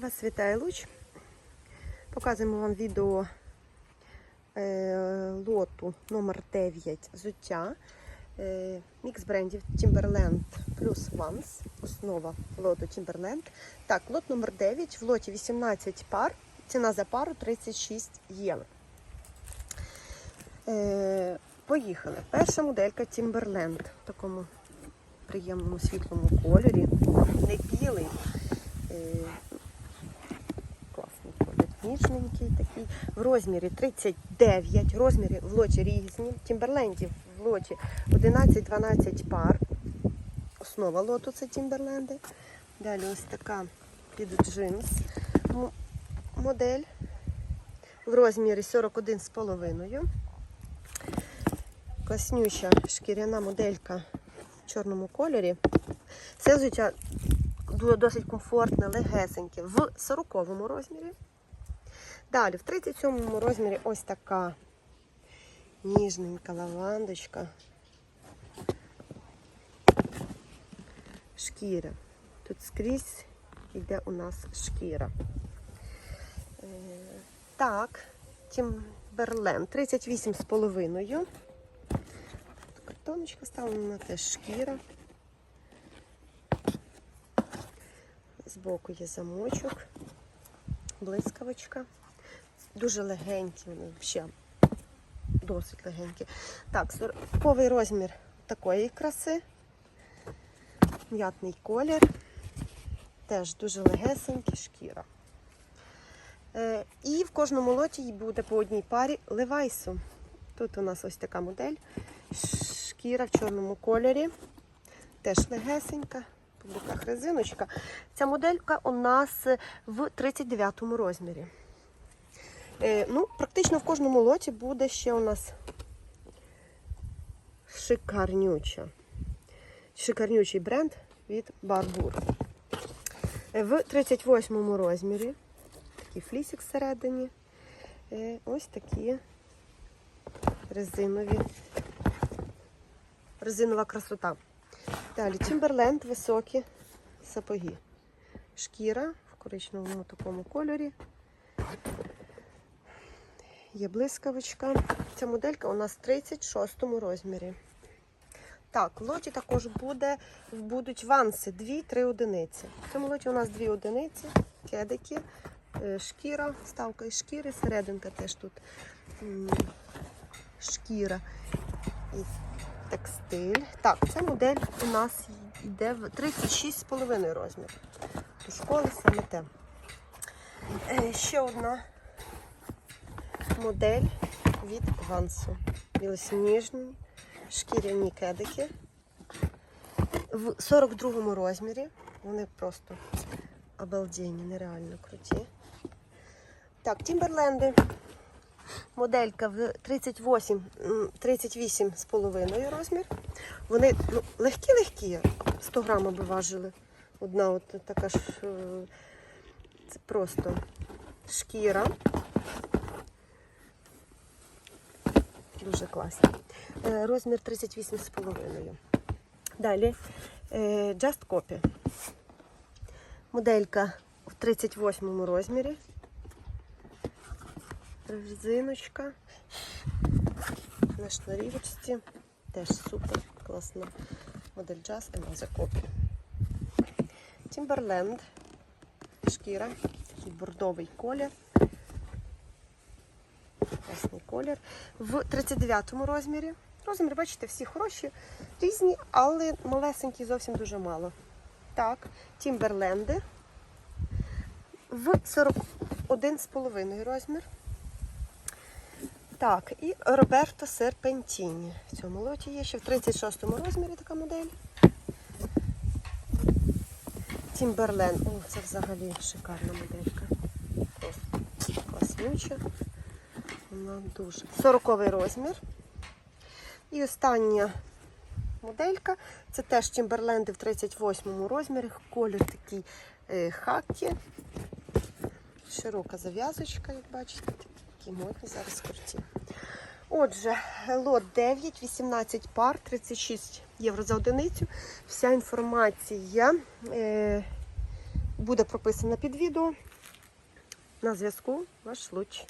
Вас вітає Луч. Показуємо вам відео е, лоту номер 9 взуття. Е, мікс брендів Timberland плюс Vans. Основа лоту Timberland. Так, лот номер 9. В лоті 18 пар. Ціна за пару 36 євро. Е, поїхали. Перша моделька Timberland в такому приємному світлому кольорі. Не білий. Е, класний колір. Такий. В розмірі 39. Розміри в лоті різні. Тімберлендів в лоті 11-12 пар. Основа лоту це Тімберленди. Далі ось така під джинс модель В розмірі 41,5. Класнюща шкіряна моделька в чорному кольорі. Це взуття досить комфортне, легесеньке в 40 розмірі. Далі, в 37 розмірі ось така ніжненька лавандочка. Шкіра. Тут скрізь йде у нас шкіра. Е, Так, Тімберлен 38,5. Тут картоночка ставлена, теж шкіра. Збоку є замочок, блискавочка. Дуже легенькі, вони взагалі досить легенькі. Так, сороковий розмір такої краси. М'ятний колір. Теж дуже легесенькі шкіра. Е, і в кожному лоті буде по одній парі левайсу. Тут у нас ось така модель. Шкіра в чорному кольорі. Теж легесенька по боках резиночка. Ця моделька у нас в 39 розмірі. Е, ну, практично в кожному лоті буде ще у нас шикарнюча. Шикарнючий бренд від Барбур. Е, В 38 розмірі. Такий флісик всередині. Е, ось такі резинові. Резинова красота. Далі Timberland високі сапоги. Шкіра в коричневому такому кольорі. Є блискавочка. Ця моделька у нас в 36 розмірі. Так, в лоті також буде, будуть ванси 2-3 одиниці. В цьому лоті у нас 2 одиниці, кедики, е, шкіра, ставка із шкіри, серединка теж тут шкіра і текстиль. Так, ця модель у нас йде в 36,5 розмір. Школи саме те. Е, Ще одна модель від Вансу. Білосніжні шкіряні кедики. В 42-му розмірі. Вони просто обалденні, нереально круті. Так, Тімберленди. Моделька в 38, м, 38 з половиною розмір. Вони ну, легкі-легкі, 100 грам би важили. Одна от така ж е, це просто шкіра. Дуже класні. Е, Розмір 38 з половиною. Далі е, Just Copy. Моделька в 38 розмірі. Резиночка на шнурівочці. Теж супер класна модель Just Another Copy. Timberland. Шкіра. Такий бордовий колір. Класний колір. В 39 розмірі. Розміри, бачите, всі хороші, різні, але малесенькі зовсім дуже мало. Так, Тімберленди. В 41,5 розмір. Так, і Роберто Серпентіні. В цьому лоті є ще в 36 розмірі така модель. Тімберлен. О, це взагалі шикарна моделька. Просто класнюча. Вона дуже. 40 розмір. І остання моделька. Це теж Тімберленди в 38 розмірі. Колір такий е, хакі. Широка зав'язочка, як бачите, такі модні зараз круті. Отже, лот 9, 18 пар, 36 євро за одиницю. Вся інформація е, буде прописано під відео. На зв'язку ваш луч.